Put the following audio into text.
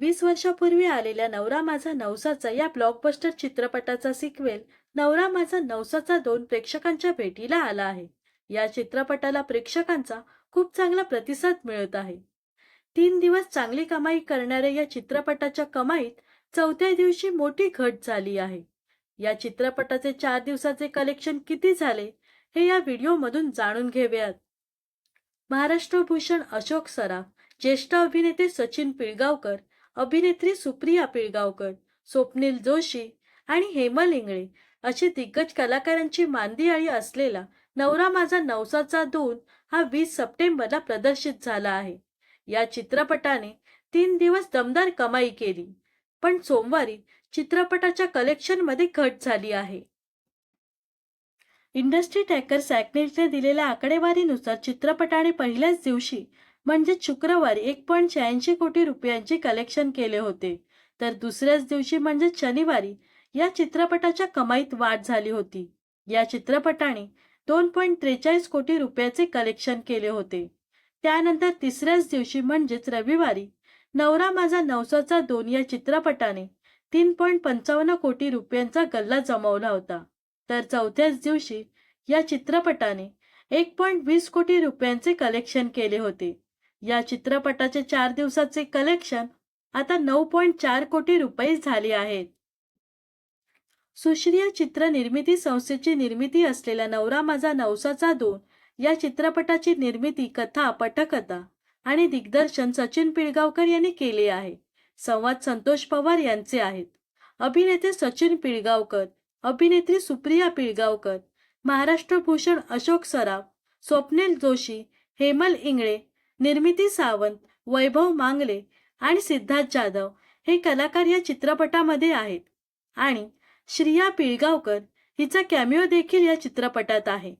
वीस वर्षापूर्वी आलेल्या नवरा माझा नवसाचा या ब्लॉकबस्टर चित्रपटाचा सिक्वेल नवरा माझा नवसाचा दोन प्रेक्षकांच्या भेटीला आला आहे. या चित्रपटाला प्रेक्षकांचा खूप चांगला प्रतिसाद मिळत आहे. तीन दिवस चांगली कमाई करणाऱ्या या चित्रपटाच्या कमाईत चौथ्या दिवशी मोठी घट झाली आहे. या चित्रपटाचे चार दिवसाचे कलेक्शन किती झाले हे या व्हिडिओमधून जाणून घेऊयात. महाराष्ट्र भूषण अशोक सराफ ज्येष्ठ अभिनेते सचिन पिळगावकर अभिनेत्री सुप्रिया पिळगावकर स्वप्नील जोशी आणि हेमल इंगळे अशी दिग्गज कलाकारांची मांदियाळी असलेला नवरा माझा नवसाचा दोन हा वीस सप्टेंबरला प्रदर्शित झाला आहे. या चित्रपटाने तीन दिवस दमदार कमाई केली पण सोमवारी चित्रपटाच्या कलेक्शनमध्ये घट झाली आहे. इंडस्ट्री टॅकर सॅकनेटने दिलेल्या आकडेवारीनुसार चित्रपटाने पहिल्याच दिवशी म्हणजे शुक्रवारी एक पॉईंट शहाऐंशी कोटी रुपयांचे कलेक्शन केले होते. तर दुसऱ्याच दिवशी म्हणजे शनिवारी या चित्रपटाच्या कमाईत वाढ झाली होती. या चित्रपटाने दोन पॉईंट त्रेचाळीस कोटी रुपयाचे कलेक्शन केले होते. त्यानंतर तिसऱ्याच दिवशी म्हणजेच रविवारी नवरा माझा नवसाचा दोन या चित्रपटाने तीन पॉईंट पंचावन्न कोटी रुपयांचा गल्ला जमवला होता. तर चौथ्याच दिवशी या चित्रपटाने एक पॉईंट वीस कोटी रुपयांचे कलेक्शन केले होते. या चित्रपटाचे चार दिवसाचे कलेक्शन आता नऊ पॉईंट चार कोटी रुपये झाले आहेत. सुश्रिय चित्र निर्मिती संस्थेची निर्मिती असलेला नवरा माझा नवसाचा दोन या चित्रपटाची निर्मिती कथा पटकथा आणि दिग्दर्शन सचिन पिळगावकर यांनी केले आहे. संवाद संतोष पवार यांचे आहेत. अभिनेते सचिन पिळगावकर अभिनेत्री सुप्रिया पिळगावकर महाराष्ट्र भूषण अशोक सराफ स्वप्नील जोशी हेमल इंगळे निर्मिती सावंत वैभव मांगले आणि सिद्धार्थ जाधव हे कलाकार या चित्रपटामध्ये आहेत. आणि श्रिया पिळगावकर हिचा कॅमिओ देखील या चित्रपटात आहे.